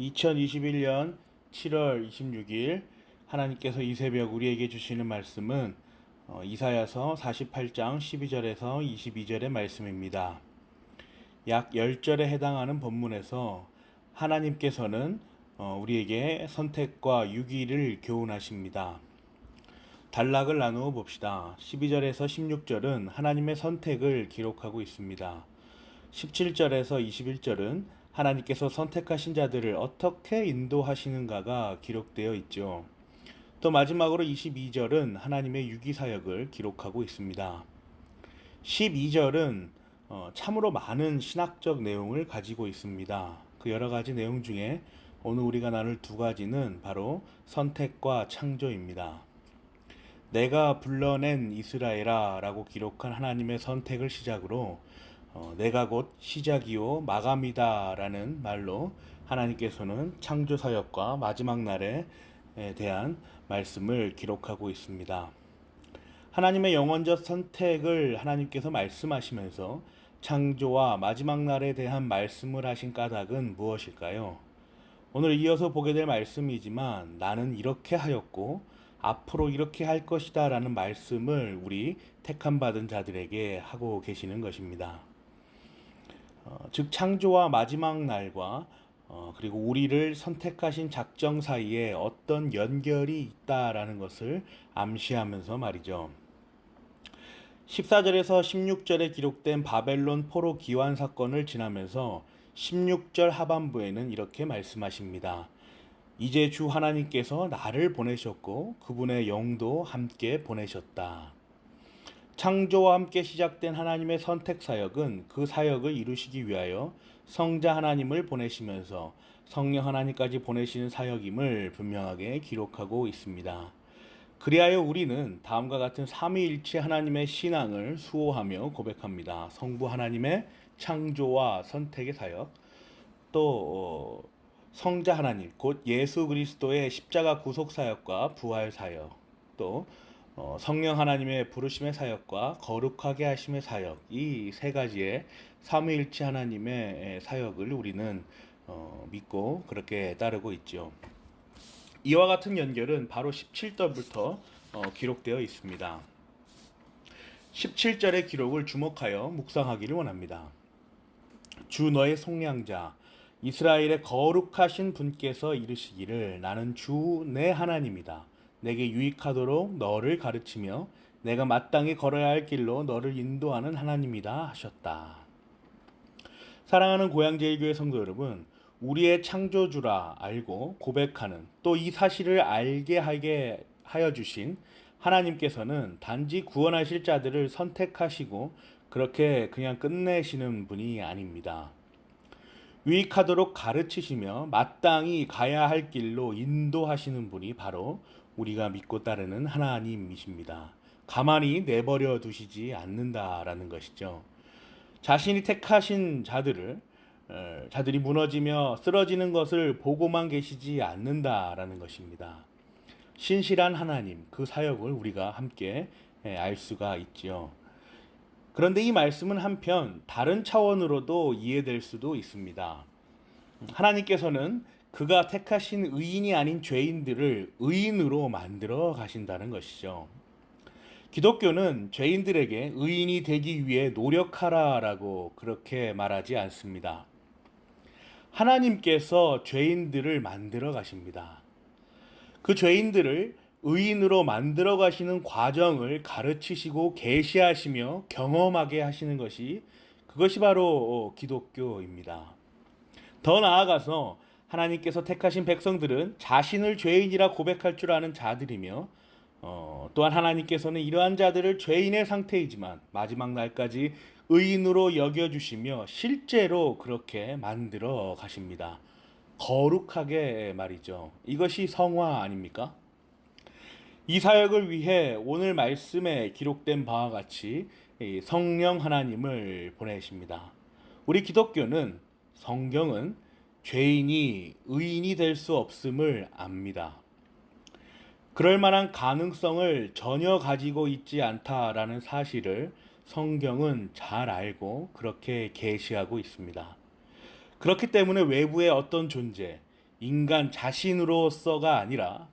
2021년 7월 26일 하나님께서 이 새벽 우리에게 주시는 말씀은 어, 이사야서 48장 12절에서 22절의 말씀입니다. 약 10절에 해당하는 본문에서 하나님께서는 어, 우리에게 선택과 유기를 교훈하십니다. 단락을 나누어 봅시다. 12절에서 16절은 하나님의 선택을 기록하고 있습니다. 17절에서 21절은 하나님께서 선택하신 자들을 어떻게 인도하시는가가 기록되어 있죠. 또 마지막으로 22절은 하나님의 유기 사역을 기록하고 있습니다. 12절은 어, 참으로 많은 신학적 내용을 가지고 있습니다. 그 여러 가지 내용 중에 오늘 우리가 나눌 두 가지는 바로 선택과 창조입니다. 내가 불러낸 이스라엘아 라고 기록한 하나님의 선택을 시작으로 어, 내가 곧 시작이요 마감이다 라는 말로 하나님께서는 창조 사역과 마지막 날에 대한 말씀을 기록하고 있습니다. 하나님의 영원적 선택을 하나님께서 말씀하시면서 창조와 마지막 날에 대한 말씀을 하신 까닭은 무엇일까요? 오늘 이어서 보게 될 말씀이지만 나는 이렇게 하였고 앞으로 이렇게 할 것이다 라는 말씀을 우리 택함 받은 자들에게 하고 계시는 것입니다. 어, 즉 창조와 마지막 날과 어, 그리고 우리를 선택하신 작정 사이에 어떤 연결이 있다라는 것을 암시하면서 말이죠. 14절에서 16절에 기록된 바벨론 포로 기환 사건을 지나면서 16절 하반부에는 이렇게 말씀하십니다. 이제 주 하나님께서 나를 보내셨고 그분의 영도 함께 보내셨다. 창조와 함께 시작된 하나님의 선택 사역은 그 사역을 이루시기 위하여 성자 하나님을 보내시면서 성령 하나님까지 보내시는 사역임을 분명하게 기록하고 있습니다. 그리하여 우리는 다음과 같은 삼위일체 하나님의 신앙을 수호하며 고백합니다. 성부 하나님의 창조와 선택의 사역, 또 어, 성자 하나님, 곧 예수 그리스도의 십자가 구속 사역과 부활 사역, 또 어, 성령 하나님의 부르심의 사역과 거룩하게 하심의 사역 이 세 가지의 삼위일체 하나님의 사역을 우리는 어, 믿고 그렇게 따르고 있죠. 이와 같은 연결은 바로 17절부터 어, 기록되어 있습니다. 17절의 기록을 주목하여 묵상하기를 원합니다. 주 너의 속량자 이스라엘의 거룩하신 분께서 이르시기를 나는 주 내 하나님이다. 내게 유익하도록 너를 가르치며 내가 마땅히 걸어야 할 길로 너를 인도하는 하나님이다 하셨다. 사랑하는 고향제일교회 성도 여러분, 우리의 창조주라 알고 고백하는 또 이 사실을 알게 하게 하여 주신 하나님께서는 단지 구원하실 자들을 선택하시고 그렇게 그냥 끝내시는 분이 아닙니다. 유익하도록 가르치시며 마땅히 가야 할 길로 인도하시는 분이 바로 우리가 믿고 따르는 하나님이십니다. 가만히 내버려 두시지 않는다라는 것이죠. 자신이 택하신 자들을 어, 자들이 무너지며 쓰러지는 것을 보고만 계시지 않는다라는 것입니다. 신실한 하나님 그 사역을 우리가 함께 예, 알 수가 있지요. 그런데 이 말씀은 한편 다른 차원으로도 이해될 수도 있습니다. 하나님께서는 그가 택하신 의인이 아닌 죄인들을 의인으로 만들어 가신다는 것이죠. 기독교는 죄인들에게 의인이 되기 위해 노력하라라고 그렇게 말하지 않습니다. 하나님께서 죄인들을 만들어 가십니다. 그 죄인들을 의인으로 만들어 가시는 과정을 가르치시고 계시하시며 경험하게 하시는 것이 그것이 바로 기독교입니다. 더 나아가서 하나님께서 택하신 백성들은 자신을 죄인이라 고백할 줄 아는 자들이며 어, 또한 하나님께서는 이러한 자들을 죄인의 상태이지만 마지막 날까지 의인으로 여겨주시며 실제로 그렇게 만들어 가십니다. 거룩하게 말이죠. 이것이 성화 아닙니까? 이 사역을 위해 오늘 말씀에 기록된 바와 같이 성령 하나님을 보내십니다. 우리 기독교는 성경은 죄인이 의인이 될 수 없음을 압니다. 그럴 만한 가능성을 전혀 가지고 있지 않다라는 사실을 성경은 잘 알고 그렇게 계시하고 있습니다. 그렇기 때문에 외부의 어떤 존재, 인간 자신으로서가 아니라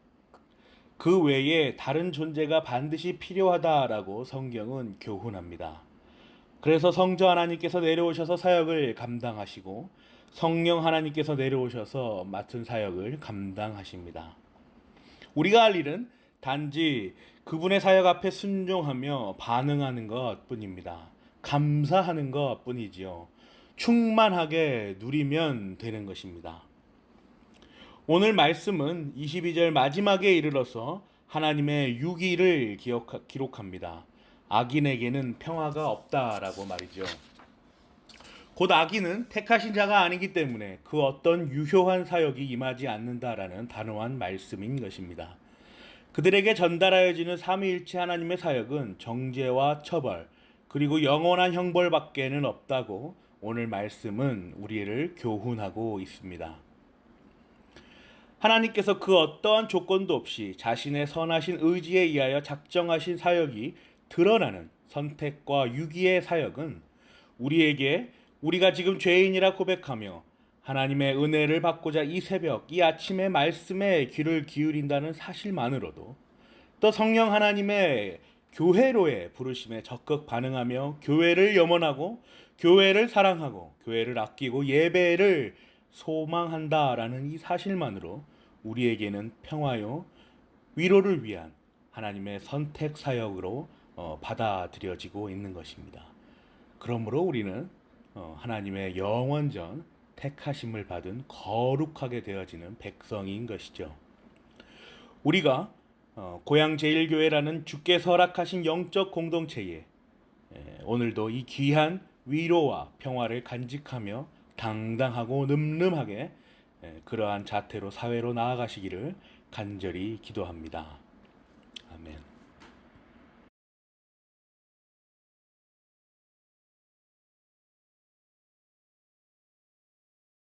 그 외에 다른 존재가 반드시 필요하다라고 성경은 교훈합니다. 그래서 성자 하나님께서 내려오셔서 사역을 감당하시고 성령 하나님께서 내려오셔서 맡은 사역을 감당하십니다. 우리가 할 일은 단지 그분의 사역 앞에 순종하며 반응하는 것 뿐입니다. 감사하는 것 뿐이지요. 충만하게 누리면 되는 것입니다. 오늘 말씀은 22절 마지막에 이르러서 하나님의 유기를 기록합니다. 악인에게는 평화가 없다라고 말이죠. 곧 악인은 택하신 자가 아니기 때문에 그 어떤 유효한 사역이 임하지 않는다라는 단호한 말씀인 것입니다. 그들에게 전달하여지는 삼위일체 하나님의 사역은 정죄와 처벌 그리고 영원한 형벌밖에는 없다고 오늘 말씀은 우리를 교훈하고 있습니다. 하나님께서 그 어떠한 조건도 없이 자신의 선하신 의지에 의하여 작정하신 사역이 드러나는 선택과 유기의 사역은 우리에게 우리가 지금 죄인이라 고백하며 하나님의 은혜를 받고자 이 새벽, 이 아침의 말씀에 귀를 기울인다는 사실만으로도 또 성령 하나님의 교회로의 부르심에 적극 반응하며 교회를 염원하고 교회를 사랑하고 교회를 아끼고 예배를 소망한다라는 이 사실만으로 우리에게는 평화요 위로를 위한 하나님의 선택 사역으로 어, 받아들여지고 있는 것입니다. 그러므로 우리는 어, 하나님의 영원전 택하심을 받은 거룩하게 되어지는 백성인 것이죠. 우리가 어, 고향 제일교회라는 주께 설악하신 영적 공동체에 에, 오늘도 이 귀한 위로와 평화를 간직하며 당당하고 늠름하게 에, 그러한 자태로 사회로 나아가시기를 간절히 기도합니다.